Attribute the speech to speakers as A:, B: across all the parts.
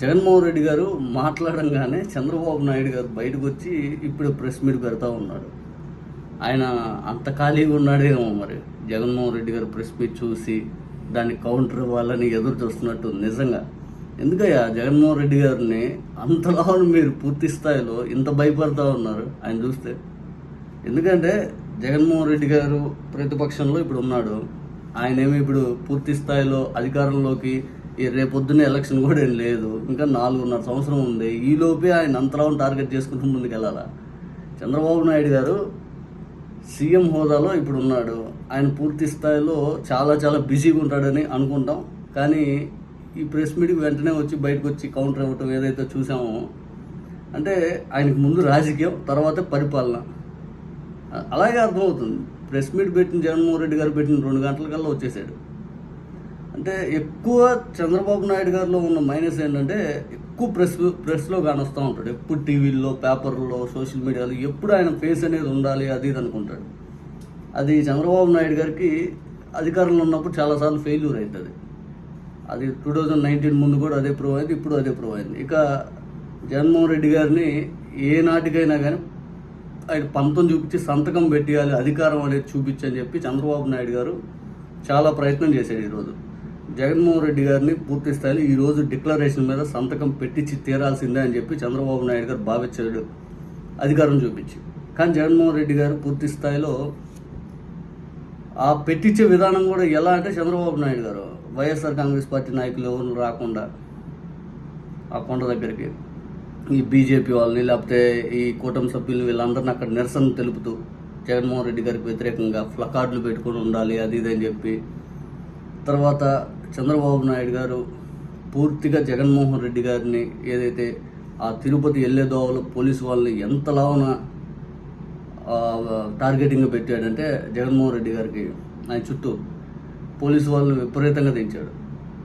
A: జగన్మోహన్ రెడ్డి గారు మాట్లాడంగానే చంద్రబాబు నాయుడు గారు బయటకు వచ్చి ఇప్పుడు ప్రెస్ మీట్ పెడతా ఉన్నాడు ఆయన అంత ఖాళీగా ఉన్నాడేమో మరి. జగన్మోహన్ రెడ్డి గారు ప్రెస్ మీట్ చూసి దాన్ని కౌంటర్ ఇవ్వాలని ఎదురు చూస్తున్నట్టు నిజంగా. ఎందుకయ్యా జగన్మోహన్ రెడ్డి గారిని అంతలా మీరు పూర్తి స్థాయిలో ఇంత భయపడతా ఉన్నారు? ఆయన చూస్తే. ఎందుకంటే జగన్మోహన్ రెడ్డి గారు ప్రతిపక్షంలో ఇప్పుడు ఉన్నాడు. ఆయన ఏమి ఇప్పుడు పూర్తి స్థాయిలో అధికారంలోకి రేపొద్దున ఎలక్షన్ కూడా ఏం లేదు. ఇంకా నాలుగున్నర సంవత్సరం ఉంది. ఈలోపే ఆయన అంతలా టార్గెట్ చేసుకుంటూ ముందుకెళ్ళాలా? చంద్రబాబు నాయుడు గారు సీఎం హోదాలో ఇప్పుడు ఉన్నాడు ఆయన పూర్తి స్థాయిలో చాలా చాలా బిజీగా ఉంటాడని అనుకుంటాం. కానీ ఈ ప్రెస్ మీట్కి వెంటనే వచ్చి బయటకు వచ్చి కౌంటర్ ఇవ్వటం ఏదైతే చూసామో అంటే ఆయనకు ముందు రాజకీయం తర్వాత పరిపాలన. అలాగే అర్థమవుతుంది. ప్రెస్ మీట్ పెట్టిన జగన్మోహన్ రెడ్డి గారు పెట్టిన రెండు గంటలకల్లా వచ్చేసాడు. అంటే ఎక్కువ చంద్రబాబు నాయుడు గారిలో ఉన్న మైనస్ ఏంటంటే ఎక్కువ ప్రెస్ ప్రెస్లో కానొస్తూ ఉంటాడు. ఎప్పుడు టీవీల్లో పేపర్లో సోషల్ మీడియాలో ఎప్పుడు ఆయన ఫేస్ అనేది ఉండాలి అది ఇది అనుకుంటాడు. అది చంద్రబాబు నాయుడు గారికి అధికారంలో ఉన్నప్పుడు చాలాసార్లు ఫెయిల్యూర్ అవుతుంది అది టూ థౌజండ్ నైన్టీన్ ముందు కూడా అదే ప్రూవ్ అయింది ఇప్పుడు అదే ప్రూవ్ అయింది. ఇక జగన్మోహన్ రెడ్డి గారిని ఏ నాటికైనా కానీ ఆయన పంతం చూపించి సంతకం పెట్టేయాలి అధికారం అనేది చూపించని చెప్పి చంద్రబాబు నాయుడు గారు చాలా ప్రయత్నం చేశాడు ఈరోజు. జగన్మోహన్ రెడ్డి గారిని పూర్తి స్థాయిలో ఈరోజు డిక్లరేషన్ మీద సంతకం పెట్టించి తీరాల్సిందే అని చెప్పి చంద్రబాబు నాయుడు గారు భావించాడు అధికారం చూపించి. కానీ జగన్మోహన్ రెడ్డి గారు పూర్తి స్థాయిలో ఆ పెట్టించే విధానం కూడా ఎలా అంటే చంద్రబాబు నాయుడు గారు వైఎస్ఆర్ కాంగ్రెస్ పార్టీ నాయకులు ఎవరు రాకుండా ఆ కొండ దగ్గరికి ఈ బీజేపీ వాళ్ళని లేకపోతే ఈ కూటమి సభ్యులు వీళ్ళందరిని అక్కడ నిరసన తెలుపుతూ జగన్మోహన్ రెడ్డి గారికి వ్యతిరేకంగా ఫ్లకార్డులు పెట్టుకొని ఉండాలి అది ఇది అని చెప్పి. తర్వాత చంద్రబాబు నాయుడు గారు పూర్తిగా జగన్మోహన్ రెడ్డి గారిని ఏదైతే ఆ తిరుపతి వెళ్ళే దోవలో పోలీసు వాళ్ళని ఎంతలావున టార్గెటింగ్ పెట్టాడంటే జగన్మోహన్ రెడ్డి గారికి ఆయన చుట్టూ పోలీసు వాళ్ళని విపరీతంగా దించాడు.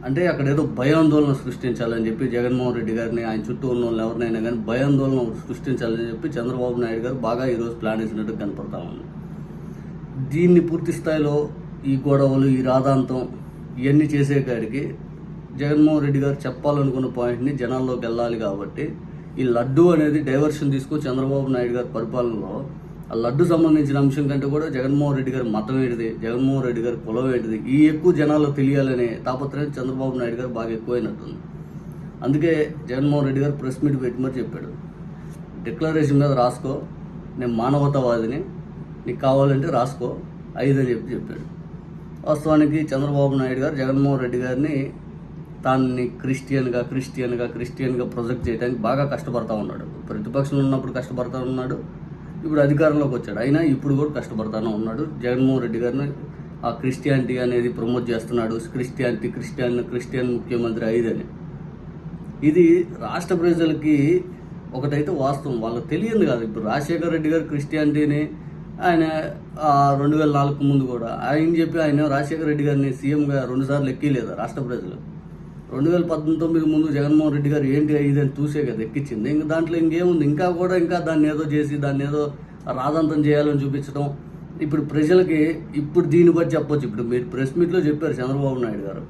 A: అంటే అక్కడ ఏదో భయాందోళన సృష్టించాలని చెప్పి జగన్మోహన్ రెడ్డి గారిని ఆయన చుట్టూ ఉన్న వాళ్ళు ఎవరినైనా కానీ భయాందోళన సృష్టించాలని చెప్పి చంద్రబాబు నాయుడు గారు బాగా ఈరోజు ప్లాన్ వేసినట్టు కనపడతా ఉంది. దీన్ని పూర్తి స్థాయిలో ఈ గొడవలు ఈ రాధాంతం ఇవన్నీ చేసేకాడికి జగన్మోహన్ రెడ్డి గారు చెప్పాలనుకున్న పాయింట్ని జనాల్లోకి వెళ్ళాలి కాబట్టి ఈ లడ్డు అనేది డైవర్షన్ తీసుకో చంద్రబాబు నాయుడు గారి పరిపాలనలో ఆ లడ్డు సంబంధించిన అంశం కంటే కూడా జగన్మోహన్ రెడ్డి గారి మతం ఏంటిది? జగన్మోహన్ రెడ్డి గారి కులం ఏంటిది? ఈ ఎక్కువ జనాల్లో తెలియాలనే తాపత్రయం చంద్రబాబు నాయుడు గారు బాగా ఎక్కువైనట్టుంది. అందుకే జగన్మోహన్ రెడ్డి గారు ప్రెస్ మీట్ పెట్టి మరి చెప్పాడు. డిక్లరేషన్ మీద రాసుకో నేను మానవతావాదిని నీకు కావాలంటే రాసుకో ఐదు అని చెప్పి చెప్పాడు. వాస్తవానికి చంద్రబాబు నాయుడు గారు జగన్మోహన్ రెడ్డి గారిని తాన్ని క్రిస్టియన్గా క్రిస్టియన్గా క్రిస్టియన్గా ప్రొజెక్ట్ చేయడానికి బాగా కష్టపడతా ఉన్నాడు. ప్రతిపక్షంలో ఉన్నప్పుడు కష్టపడతా ఉన్నాడు. ఇప్పుడు అధికారంలోకి వచ్చాడు. అయినా ఇప్పుడు కూడా కష్టపడతానే ఉన్నాడు. జగన్మోహన్ రెడ్డి గారిని ఆ క్రిస్టియానిటీ అనేది ప్రమోట్ చేస్తున్నాడు. క్రిస్టియానిటీ క్రిస్టియన్ క్రిస్టియన్ ముఖ్యమంత్రి ఐదని. ఇది రాష్ట్ర ప్రజలకి ఒకటైతే వాస్తవం. వాళ్ళకి తెలియదు కాదు. ఇప్పుడు రాజశేఖర రెడ్డి గారు క్రిస్టియానిటీని ఆయన రెండు వేల నాలుగు ముందు కూడా. ఆయన చెప్పి ఆయన రాజశేఖర రెడ్డి గారిని సీఎంగా రెండుసార్లు ఎక్కిలేదు రాష్ట్ర ప్రజలు. రెండు వేల పద్దెనిమిది ముందు జగన్మోహన్ రెడ్డి గారు ఏంటి ఇది అని చూసే కదా ఎక్కించింది ఇంకా దాంట్లో ఇంకేముంది? ఇంకా కూడా ఇంకా దాన్ని ఏదో చేసి దాన్ని ఏదో రాదంతం చేయాలని చూపించడం. ఇప్పుడు ప్రజలకి ఇప్పుడు దీన్ని బట్టి చెప్పొచ్చు. ఇప్పుడు మీరు ప్రెస్ మీట్లో చెప్పారు చంద్రబాబు నాయుడు గారు.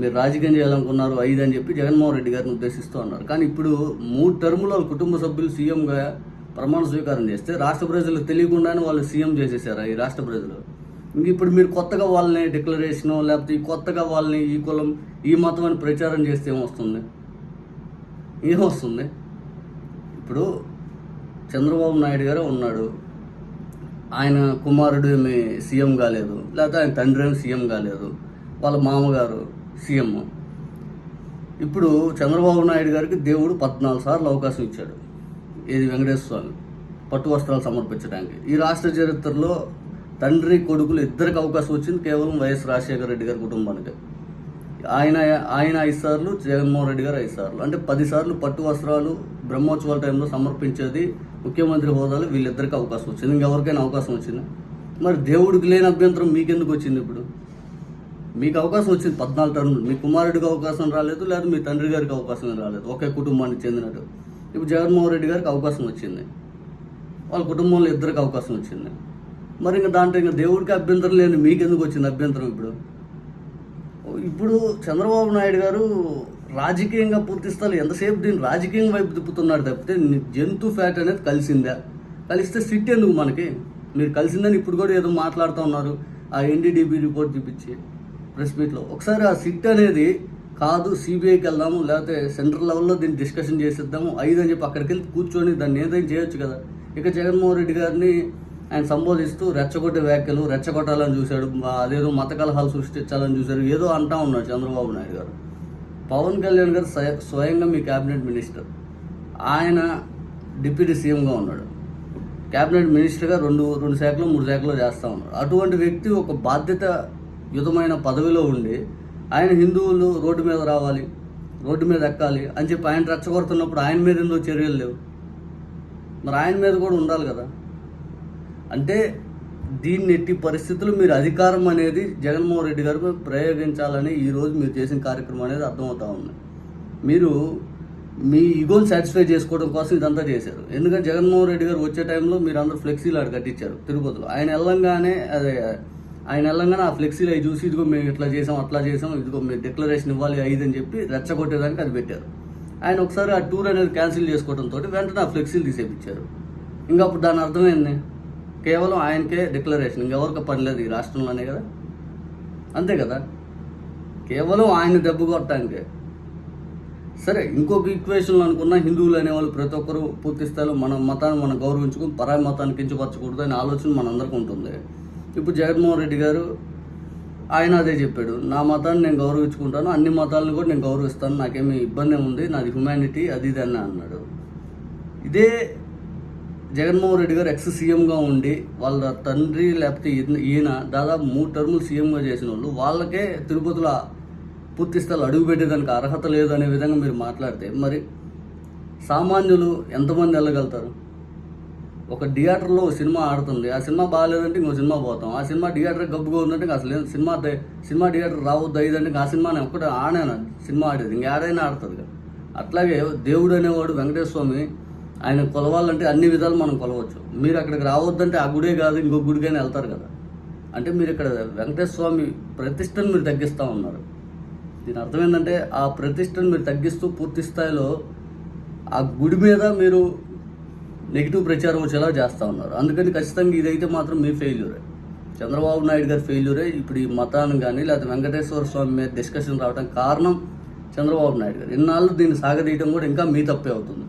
A: మీరు రాజకీయం చేయాలనుకున్నారు ఐదు అని చెప్పి జగన్మోహన్ రెడ్డి గారిని ఉద్దేశిస్తూ అన్నారు కానీ ఇప్పుడు మూడు టర్ముల కుటుంబ సభ్యులు సీఎంగా ప్రమాణ స్వీకారం చేస్తే రాష్ట్ర ప్రజలు తెలియకుండానే వాళ్ళు సీఎం చేసేసారు ఈ రాష్ట్ర ప్రజలు? ఇంక ఇప్పుడు మీరు కొత్తగా వాళ్ళని డిక్లరేషను లేకపోతే ఈ కొత్తగా వాళ్ళని ఈ కులం ఈ మతం అని ప్రచారం చేస్తే ఏమొస్తుంది? ఏమొస్తుంది? ఇప్పుడు చంద్రబాబు నాయుడు గారే ఉన్నాడు. ఆయన కుమారుడు ఏమి సీఎం కాలేదు. లేకపోతే ఆయన తండ్రి ఏమి సీఎం కాలేదు. వాళ్ళ మామగారు సీఎం. ఇప్పుడు చంద్రబాబు నాయుడు గారికి దేవుడు పద్నాలుగు సార్లు అవకాశం ఇచ్చాడు. ఇది వెంకటేశ్వర స్వామి పట్టు వస్త్రాలు సమర్పించడానికి. ఈ రాష్ట్ర చరిత్రలో తండ్రి కొడుకులు ఇద్దరికి అవకాశం వచ్చింది. కేవలం వైఎస్ రాజశేఖర రెడ్డి గారి కుటుంబానికి. ఆయన ఆయన ఐదు సార్లు జగన్మోహన్ రెడ్డి గారు ఐదు సార్లు. అంటే పది సార్లు పట్టు వస్త్రాలు బ్రహ్మోత్సవాల టైంలో సమర్పించేది ముఖ్యమంత్రి హోదాలు వీళ్ళిద్దరికి అవకాశం వచ్చింది. ఇంకెవరికైనా అవకాశం వచ్చింది? మరి దేవుడికి లేని అభ్యంతరం మీకెందుకు వచ్చింది ఇప్పుడు? మీకు అవకాశం వచ్చింది పద్నాలుగు టర్ములు. మీ కుమారుడికి అవకాశం రాలేదు లేదా మీ తండ్రి గారికి అవకాశం రాలేదు? ఒకే కుటుంబానికి చెందినట్టు. ఇప్పుడు జగన్మోహన్ రెడ్డి గారికి అవకాశం వచ్చింది. వాళ్ళ కుటుంబంలో ఇద్దరికి అవకాశం వచ్చింది. మరి ఇంకా దాంట్లో ఇంకా దేవుడికి అభ్యంతరం లేని మీకెందుకు వచ్చింది అభ్యంతరం ఇప్పుడు? ఇప్పుడు చంద్రబాబు నాయుడు గారు రాజకీయంగా పూర్తిస్తారు ఎంతసేపు దీన్ని రాజకీయం వైపు తిప్పుతున్నాడు తప్పితే జంతు ఫ్యాట్ అనేది కలిసిందా? కలిస్తే సిట్ ఎందుకు మనకి? మీరు కలిసిందని ఇప్పుడు కూడా ఏదో మాట్లాడుతూ ఉన్నారు. ఆ ఎన్డీడీబీ రిపోర్ట్ చూపించి ప్రెస్ మీట్లో. ఒకసారి ఆ సిట్ అనేది కాదు సిబిఐకి వెళ్దాము లేకపోతే సెంట్రల్ లెవెల్లో దీన్ని డిస్కషన్ చేసేద్దాము ఐదు అని చెప్పి అక్కడికి వెళ్ళి కూర్చొని దాన్ని ఏదైనా చేయొచ్చు కదా. ఇక జగన్మోహన్ రెడ్డి గారిని ఆయన సంబోధిస్తూ రెచ్చగొట్టే వ్యాఖ్యలు రెచ్చగొట్టాలని చూశాడు అదేదో మత కలహాలు సృష్టించాలని చూశాడు ఏదో అంటా ఉన్నాడు చంద్రబాబు నాయుడు గారు. పవన్ కళ్యాణ్ గారు స్వయంగా మీ క్యాబినెట్ మినిస్టర్. ఆయన డిప్యూటీ సీఎంగా ఉన్నాడు. క్యాబినెట్ మినిస్టర్గా రెండు రెండు శాఖలు మూడు శాఖలు చేస్తూ ఉన్నాడు. అటువంటి వ్యక్తి ఒక బాధ్యత యుతమైన పదవిలో ఉండి ఆయన హిందువులు రోడ్డు మీద రావాలి రోడ్డు మీద ఎక్కాలి అని చెప్పి ఆయన రెచ్చగొడుతున్నప్పుడు ఆయన మీద ఎందుకు చర్యలు లేవు? మరి ఆయన మీద కూడా ఉండాలి కదా. అంటే దీన్ని ఎట్టి పరిస్థితులు మీరు అధికారం అనేది జగన్మోహన్ రెడ్డి గారు ప్రయోగించాలని ఈరోజు మీరు చేసిన కార్యక్రమం అనేది అర్థమవుతా ఉంది. మీరు మీ ఈగోని సాటిస్ఫై చేసుకోవడం కోసం ఇదంతా చేశారు. ఎందుకంటే జగన్మోహన్ రెడ్డి గారు వచ్చే టైంలో మీరు అందరూ ఫ్లెక్సీలు ఆడ కట్టించారు తిరుపతిలో. ఆయన వెళ్ళంగానే అదే ఆయన వెళ్ళంగానే ఆ ఫ్లెక్సీలు అవి చూసి ఇదిగో మేము ఇట్లా చేసాం అట్లా చేసాం ఇదిగో మీరు డిక్లరేషన్ ఇవ్వాలి ఐదు అని చెప్పి రెచ్చగొట్టేదానికి అది పెట్టారు. ఆయన ఒకసారి ఆ టూర్ అనేది క్యాన్సిల్ చేసుకోవడంతో వెంటనే ఆ ఫ్లెక్సీలు తీసేపించారు ఇంకా అప్పుడు దాని అర్థమైంది? కేవలం ఆయనకే డిక్లరేషన్ ఇంకెవరికి పని లేదు ఈ రాష్ట్రంలోనే కదా? అంతే కదా? కేవలం ఆయన దెబ్బ కొట్టడానికే. సరే ఇంకొక ఈక్వేషన్లో అనుకున్న హిందువులు అనేవాళ్ళు ప్రతి ఒక్కరూ పూర్తి స్థాయిలో మన మతాన్ని మనం గౌరవించుకుని పరాయి మతాన్ని కించపరచకూడదు అనే ఆలోచన మనందరికీ ఉంటుంది. ఇప్పుడు జగన్మోహన్ రెడ్డి గారు ఆయన అదే చెప్పాడు నా మతాన్ని నేను గౌరవించుకుంటాను అన్ని మతాలను కూడా నేను గౌరవిస్తాను నాకేమీ ఇబ్బంది ఉంది నాది హ్యుమానిటీ అది ఇది అని అన్నాడు. ఇదే జగన్మోహన్ రెడ్డి గారు ఎక్స్ సీఎంగా ఉండి వాళ్ళ తండ్రి లేకపోతే ఈయన- ఈయన దాదాపు మూడు టర్ములు సీఎంగా చేసిన వాళ్ళు వాళ్ళకే తిరుపతిలో పూర్తి స్థాయిలో అడుగు పెట్టేదానికి అర్హత లేదు అనే విధంగా మీరు మాట్లాడితే మరి సామాన్యులు ఎంతమంది వెళ్ళగలుగుతారు? ఒక థియేటర్లో సినిమా ఆడుతుంది. ఆ సినిమా బాగాలేదంటే ఇంకో సినిమా పోతాం. ఆ సినిమా థియేటర్ గబ్బుగా ఉందంటే అసలు సినిమా సినిమా థియేటర్ రావద్దు అయ్యిందంటే ఆ సినిమా నేను ఒక్కటే ఆడాను సినిమా ఆడేది. ఇంకా ఆడైనా ఆడుతుంది కదా. అట్లాగే దేవుడు అనేవాడు వెంకటేశ్వర స్వామి ఆయన కొలవాలంటే అన్ని విధాలు మనం కొలవచ్చు. మీరు అక్కడికి రావద్దంటే ఆ గుడే కాదు ఇంకో గుడికైనా వెళ్తారు కదా. అంటే మీరు ఇక్కడ వెంకటేశ్వర స్వామి ప్రతిష్టను మీరు తగ్గిస్తూ ఉన్నారు. దీని అర్థం ఏంటంటే ఆ ప్రతిష్టను మీరు తగ్గిస్తూ పూర్తి స్థాయిలో ఆ గుడి మీద మీరు నెగిటివ్ ప్రచారం వచ్చేలా చేస్తూ ఉన్నారు. అందుకని ఖచ్చితంగా ఇదైతే మాత్రం మీ ఫెయిల్యూరే చంద్రబాబు నాయుడు గారి ఫెయిల్యూరే ఇప్పుడు ఈ మతాన్ని కానీ లేకపోతే వెంకటేశ్వర స్వామి మీద డిస్కషన్ రావడం కారణం చంద్రబాబు నాయుడు గారు. ఇన్నాళ్ళు దీన్ని సాగదీయడం కూడా ఇంకా మీ తప్పే అవుతుంది.